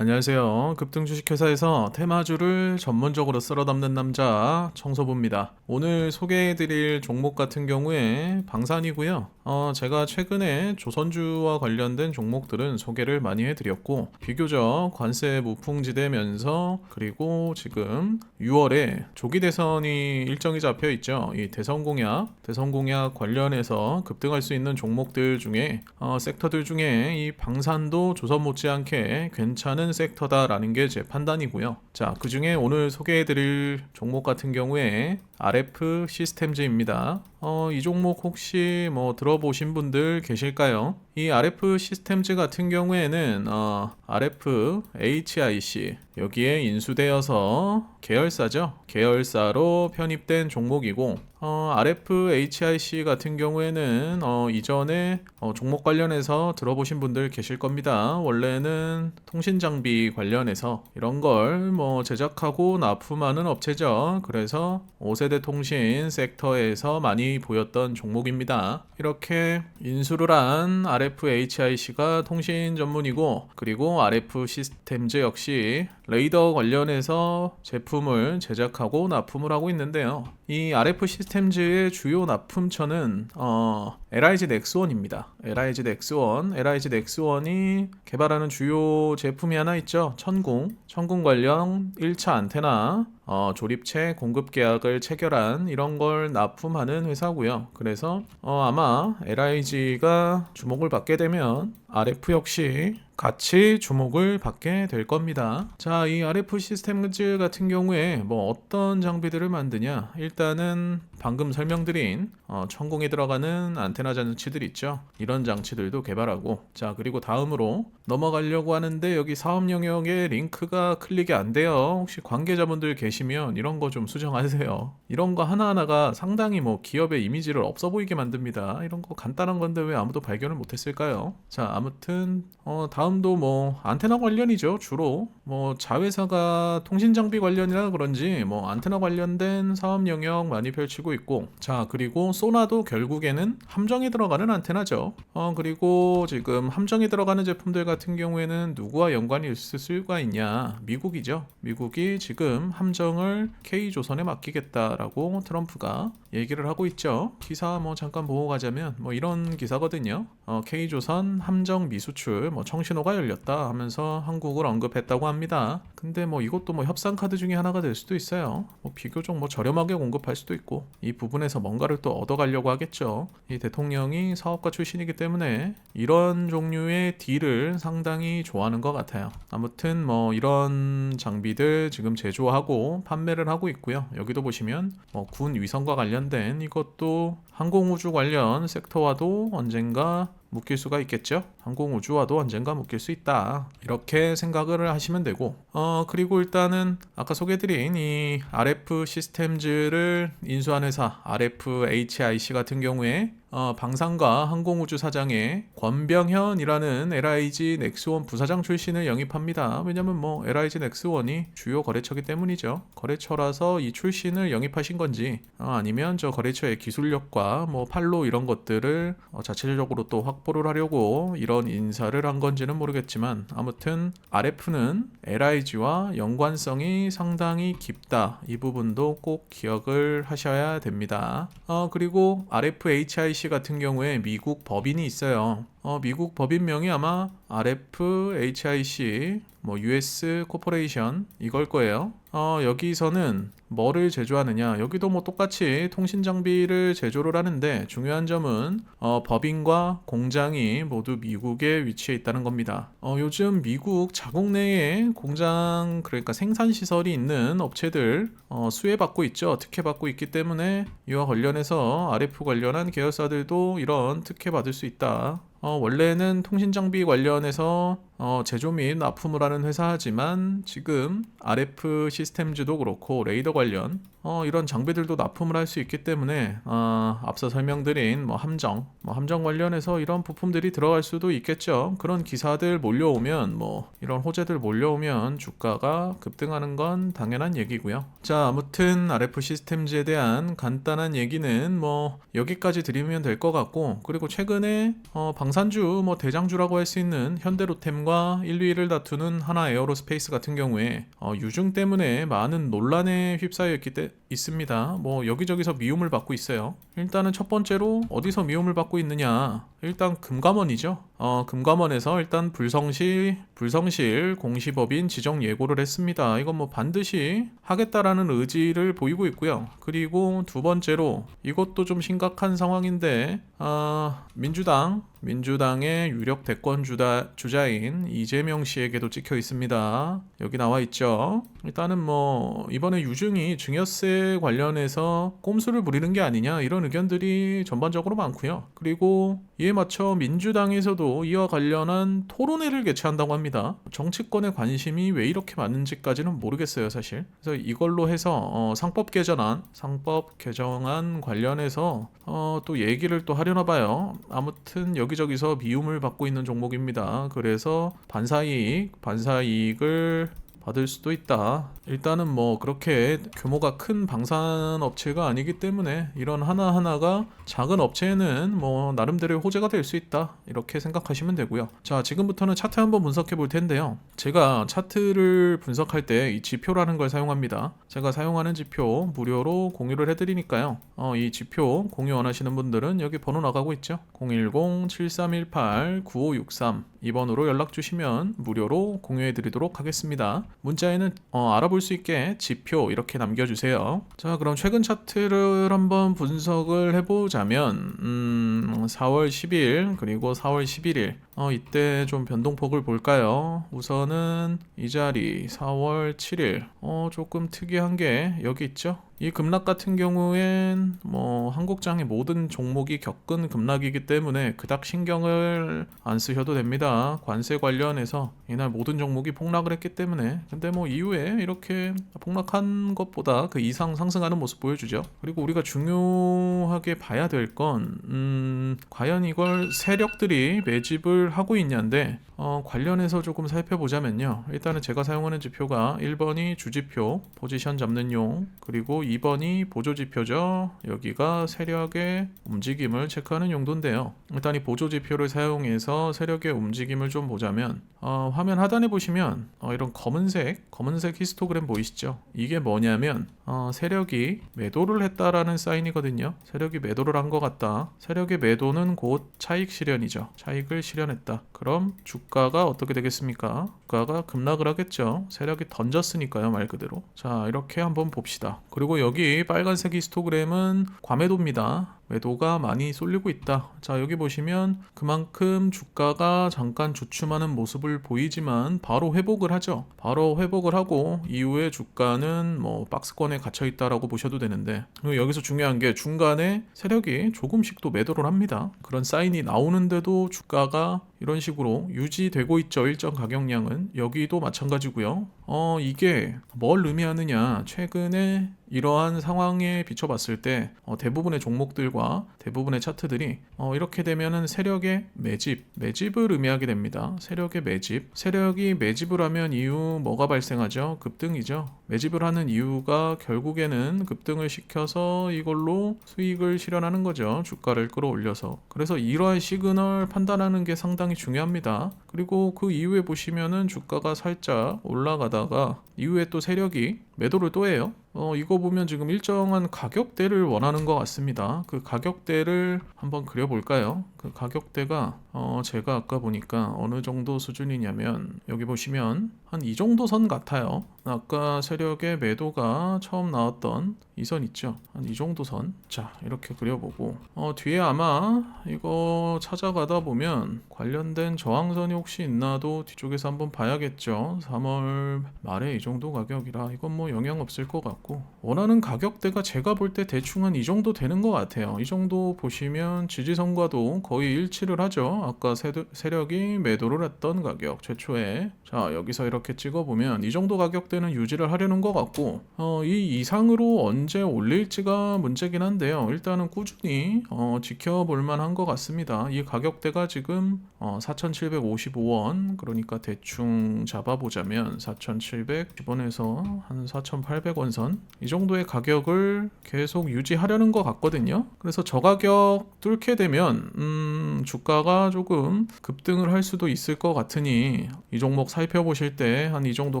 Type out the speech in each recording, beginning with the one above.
안녕하세요. 급등 주식회사에서 테마주를 전문적으로 쓸어 담는 남자 청소부입니다. 오늘 소개해드릴 종목 같은 경우에 방산이고요. 어, 제가 최근에 조선주와 관련된 종목들은 소개를 많이 해드렸고 비교적 관세 무풍지대면서 그리고 지금 6월에 조기 대선이 일정이 잡혀 있죠. 이 대선 공약, 대선 공약 관련해서 급등할 수 있는 종목들 중에 어, 섹터들 중에 이 방산도 조선 못지않게 괜찮은 섹터다라는 게 제 판단이고요. 자, 그 중에 오늘 소개해드릴 종목 같은 경우에 RF 시스템즈입니다. 어, 이 종목 혹시 뭐 들어 보신 분들 계실까요? 이 RF 시스템즈 같은 경우에는 어, RF HIC 여기에 인수되어서 계열사죠. 계열사로 편입된 종목이고 어, RF HIC 같은 경우에는 어, 이전에 어, 종목 관련해서 들어보신 분들 계실 겁니다. 원래는 통신 장비 관련해서 이런 걸 뭐 제작하고 납품하는 업체죠. 그래서 5세대 통신 섹터에서 많이 보였던 종목입니다. 이렇게 인수를 한 RF HIC가 통신 전문이고 그리고 RF 시스템즈 역시 레이더 관련해서 제품을 제작하고 납품을 하고 있는데요. 이 RF 시스템즈의 주요 납품처는 어, LIG 넥스원입니다. LIG 넥스원, LIG 넥스원이 개발하는 주요 제품이 하나 있죠. 천궁, 천궁 관련 1차 안테나 어, 조립체 공급 계약을 체결한 이런 걸 납품하는 회사고요. 그래서 어, 아마 LIG가 주목을 받게 되면 RF 역시 같이 주목을 받게 될 겁니다. 자, 이 RF 시스템즈 같은 경우에 뭐 어떤 장비들을 만드냐? 일단은 방금 설명드린 어, 천공에 들어가는 안테나 장치들 있죠. 이런 장치들도 개발하고 자 그리고 다음으로 넘어가려고 하는데 여기 사업 영역에 링크가 클릭이 안 돼요. 혹시 관계자분들 계시면 이런 거 좀 수정하세요. 이런 거 하나하나가 상당히 뭐 기업의 이미지를 없어 보이게 만듭니다. 이런 거 간단한 건데 왜 아무도 발견을 못 했을까요? 자 아무튼 어, 다음 도 뭐 안테나 관련이죠 주로 뭐 자회사가 통신 장비 관련이라 그런지 뭐 안테나 관련된 사업 영역 많이 펼치고 있고 자 그리고 소나도 결국에는 함정에 들어가는 안테나죠. 어 그리고 지금 함정에 들어가는 제품들 같은 경우에는 누구와 연관이 있을 수가 있냐? 미국이죠. 미국이 지금 함정을 K 조선에 맡기겠다라고 트럼프가 얘기를 하고 있죠. 기사 뭐 잠깐 보고 가자면 뭐 이런 기사거든요. 어, K 조선 함정 미수출 뭐 청신호가 열렸다 하면서 한국을 언급했다고 합니다. 근데 뭐 이것도 뭐 협상 카드 중에 하나가 될 수도 있어요. 뭐 비교적 뭐 저렴하게 공급할 수도 있고 이 부분에서 뭔가를 또 얻어가려고 하겠죠. 이 대통령이 사업가 출신이기 때문에 이런 종류의 딜을 상당히 좋아하는 것 같아요. 아무튼 뭐 이런 장비들 지금 제조하고 판매를 하고 있고요. 여기도 보시면 뭐 군 위성과 관련된 이것도 항공우주 관련 섹터와도 언젠가 묶일 수가 있겠죠. 항공우주와도 언젠가 묶일 수 있다. 이렇게 생각을 하시면 되고, 어, 그리고 일단은 아까 소개드린 이 RF 시스템즈를 인수한 회사 RFHIC 같은 경우에 어, 방산과 항공우주 사장의 권병현이라는 LIG 넥스원 부사장 출신을 영입합니다. 왜냐면 뭐 LIG 넥스원이 주요 거래처기 때문이죠. 거래처라서 이 출신을 영입하신 건지 어, 아니면 저 거래처의 기술력과 뭐 팔로 이런 것들을 어, 자체적으로 또 확보를 하려고 이런 인사를 한 건지는 모르겠지만 아무튼 RF는 LIG와 연관성이 상당히 깊다. 이 부분도 꼭 기억을 하셔야 됩니다. 어, 그리고 RFHIC 같은 경우에 미국 법인이 있어요. 어, 미국 법인명이 아마 RFHIC 뭐 US 코퍼레이션 이걸 거예요. 어, 여기서는 뭐를 제조하느냐? 여기도 뭐 똑같이 통신 장비를 제조를 하는데 중요한 점은 어, 법인과 공장이 모두 미국에 위치해 있다는 겁니다. 어, 요즘 미국 자국 내에 공장 그러니까 생산 시설이 있는 업체들 어, 수혜받고 있죠. 특혜받고 있기 때문에 이와 관련해서 RF 관련한 계열사들도 이런 특혜 받을 수 있다. 어, 원래는 통신 장비 관련해서 어, 제조 및 납품을 하는 회사지만 지금 RF 시스템즈도 그렇고 레이더 관련 어, 이런 장비들도 납품을 할 수 있기 때문에 어, 앞서 설명드린 뭐 함정, 뭐 함정 관련해서 이런 부품들이 들어갈 수도 있겠죠. 그런 기사들 몰려오면 뭐 이런 호재들 몰려오면 주가가 급등하는 건 당연한 얘기고요. 자, 아무튼 RF 시스템즈에 대한 간단한 얘기는 뭐 여기까지 드리면 될 것 같고 그리고 최근에 어, 방산주 뭐 대장주라고 할 수 있는 현대로템과 삼성전자와 1, 2위를 다투는 하나 에어로스페이스 같은 경우에 어, 유증 때문에 많은 논란에 휩싸여 있기 때, 있습니다. 뭐 여기저기서 미움을 받고 있어요. 일단은 첫 번째로 어디서 미움을 받고 있느냐? 일단 금감원이죠. 어, 금감원에서 일단 불성실 불성실 공시법인 지정 예고를 했습니다. 이건 뭐 반드시 하겠다라는 의지를 보이고 있고요. 그리고 두 번째로 이것도 좀 심각한 상황인데 아, 민주당 민주당의 유력 대권 주다, 주자인 이재명 씨에게도 찍혀 있습니다. 여기 나와 있죠. 일단은 뭐 이번에 유증이 증여세 관련해서 꼼수를 부리는 게 아니냐 이런 의견들이 전반적으로 많고요. 그리고 이에 맞춰 민주당에서도 이와 관련한 토론회를 개최한다고 합니다. 정치권의 관심이 왜 이렇게 많은지까지는 모르겠어요, 사실. 그래서 이걸로 해서 어, 상법 개정안, 상법 개정안 관련해서 어, 또 얘기를 또 하려나 봐요. 아무튼 여기저기서 미움을 받고 있는 종목입니다. 그래서 반사이익, 반사이익을 받을 수도 있다. 일단은 뭐 그렇게 규모가 큰 방산 업체가 아니기 때문에 이런 하나하나가 작은 업체에는 뭐 나름대로의 호재가 될 수 있다. 이렇게 생각하시면 되고요. 자, 지금부터는 차트 한번 분석해 볼 텐데요. 제가 차트를 분석할 때 이 지표라는 걸 사용합니다. 제가 사용하는 지표 무료로 공유를 해 드리니까요. 어, 이 지표 공유 원하시는 분들은 여기 번호 나가고 있죠. 010-7318-9563 이번으로 연락 주시면 무료로 공유해 드리도록 하겠습니다. 문자에는 어, 알아볼 수 있게 지표 이렇게 남겨주세요. 자, 그럼 최근 차트를 한번 분석을 해보자면, 음, 4월 10일 그리고 4월 11일 어, 이때 좀 변동폭을 볼까요? 우선은 이 자리 4월 7일 어, 조금 특이한 게 여기 있죠. 이 급락 같은 경우엔 뭐 한국장의 모든 종목이 겪은 급락이기 때문에 그닥 신경을 안 쓰셔도 됩니다. 관세 관련해서 이날 모든 종목이 폭락을 했기 때문에 근데 뭐 이후에 이렇게 폭락한 것보다 그 이상 상승하는 모습 보여주죠. 그리고 우리가 중요하게 봐야 될건 음, 과연 이걸 세력들이 매집을 하고 있냐인데 어, 관련해서 조금 살펴보자면요. 일단은 제가 사용하는 지표가 1번이 주지표 포지션 잡는 용 그리고 2번이 보조지표죠. 여기가 세력의 움직임을 체크하는 용도인데요. 일단 이 보조지표를 사용해서 세력의 움직임을 좀 보자면 어, 화면 하단에 보시면 어, 이런 검은색 검은색 히스토그램 보이시죠? 이게 뭐냐면 어, 세력이 매도를 했다라는 사인이거든요. 세력이 매도를 한 것 같다. 세력의 매도는 곧 차익 실현이죠. 차익을 실현 했다. 그럼 주가가 어떻게 되겠습니까? 주가가 급락을 하겠죠. 세력이 던졌으니까요, 말 그대로. 자, 이렇게 한번 봅시다. 그리고 여기 빨간색 히스토그램은 과매도입니다. 매도가 많이 쏠리고 있다. 자, 여기 보시면 그만큼 주가가 잠깐 주춤하는 모습을 보이지만 바로 회복을 하죠. 바로 회복을 하고 이후에 주가는 뭐 박스권에 갇혀 있다라고 보셔도 되는데 여기서 중요한 게 중간에 세력이 조금씩 또 매도를 합니다. 그런 사인이 나오는데도 주가가 이런 식으로 유지되고 있죠. 일정 가격량은 여기도 마찬가지고요. 어, 이게 뭘 의미하느냐? 최근에 이러한 상황에 비춰봤을 때 어, 대부분의 종목들과 대부분의 차트들이 어, 이렇게 되면은 세력의 매집, 매집을 의미하게 됩니다. 세력의 매집, 세력이 매집을 하면 이후 뭐가 발생하죠? 급등이죠. 매집을 하는 이유가 결국에는 급등을 시켜서 이걸로 수익을 실현하는 거죠. 주가를 끌어올려서. 그래서 이러한 시그널 판단하는 게 상당히 중요합니다. 그리고 그 이후에 보시면은 주가가 살짝 올라가다가 이후에 또 세력이 매도를 또 해요. 어, 이거 보면 지금 일정한 가격대를 원하는 것 같습니다. 그 가격대를 한번 그려볼까요? 그 가격대가 어, 제가 아까 보니까 어느 정도 수준이냐면 여기 보시면 한 이 정도 선 같아요. 아까 세력의 매도가 처음 나왔던 이 선 있죠. 한 이 정도 선. 자, 이렇게 그려보고 어, 뒤에 아마 이거 찾아가다 보면 관련된 저항선이 혹시 있나도 뒤쪽에서 한번 봐야겠죠. 3월 말에 이 정도 가격이라 이건 뭐 영향 없을 것 같고 원하는 가격대가 제가 볼 때 대충 한 이 정도 되는 것 같아요. 이 정도 보시면 지지선과도 거의 일치를 하죠. 아까 세드, 세력이 매도를 했던 가격 최초에 자 여기서 이렇게 찍어보면 이 정도 가격대는 유지를 하려는 것 같고 어, 이 이상으로 언제 올릴지가 문제긴 한데요. 일단은 꾸준히 어, 지켜볼 만한 것 같습니다. 이 가격대가 지금 어, 4,755원 그러니까 대충 잡아보자면 4,700 기본에서 한 4,800원 선 이 정도의 가격을 계속 유지하려는 것 같거든요. 그래서 저 가격 뚫게 되면 음, 주가가 조금 급등을 할 수도 있을 것 같으니 이 종목 살펴보실 때 한 이 정도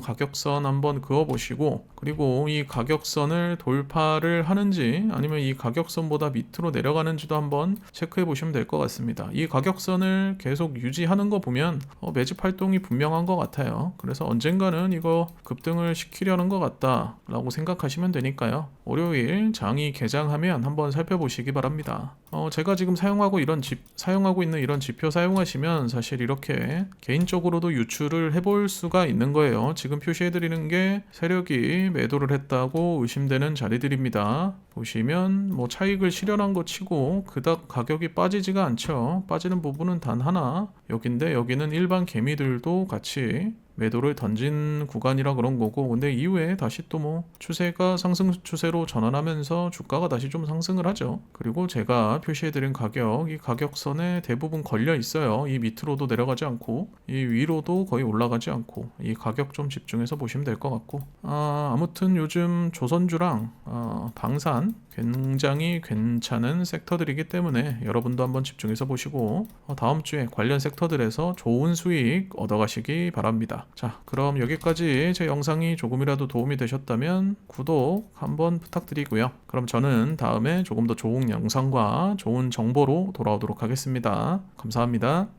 가격선 한번 그어 보시고 그리고 이 가격선을 돌파를 하는지 아니면 이 가격선보다 밑으로 내려가는지도 한번 체크해 보시면 될 것 같습니다. 이 가격선을 계속 유지하는 거 보면 어, 매집 활동이 분명한 것 같아요. 그래서 언젠가는 이거 급등을 시키려는 것 같다라고 생각하시면 되니까요. 월요일 장이 개장하면 한번 살펴보시기 바랍니다. 어, 제가 지금 사용하고 이런 집 사용하고 있는 이런 지표 사용하시면 사실 이렇게 개인적으로도 유출을 해볼 수가 있는 거예요. 지금 표시해 드리는 게 세력이 매도를 했다고 의심되는 자리들입니다. 보시면 뭐 차익을 실현한 거 치고 그닥 가격이 빠지지가 않죠. 빠지는 부분은 단 하나 여긴데 여기는 일반 개미들도 같이 매도를 던진 구간이라 그런 거고. 근데 이후에 다시 또 뭐 추세가 상승 추세로 전환하면서 주가가 다시 좀 상승을 하죠. 그리고 제가 표시해드린 가격 이 가격선에 대부분 걸려 있어요. 이 밑으로도 내려가지 않고 이 위로도 거의 올라가지 않고 이 가격 좀 집중해서 보시면 될 것 같고. 아, 아무튼 요즘 조선주랑 아, 방산 굉장히 괜찮은 섹터들이기 때문에 여러분도 한번 집중해서 보시고 어, 다음 주에 관련 섹터들에서 좋은 수익 얻어가시기 바랍니다. 자, 그럼 여기까지 제 영상이 조금이라도 도움이 되셨다면 구독 한번 부탁드리고요. 그럼 저는 다음에 조금 더 좋은 영상과 좋은 정보로 돌아오도록 하겠습니다. 감사합니다.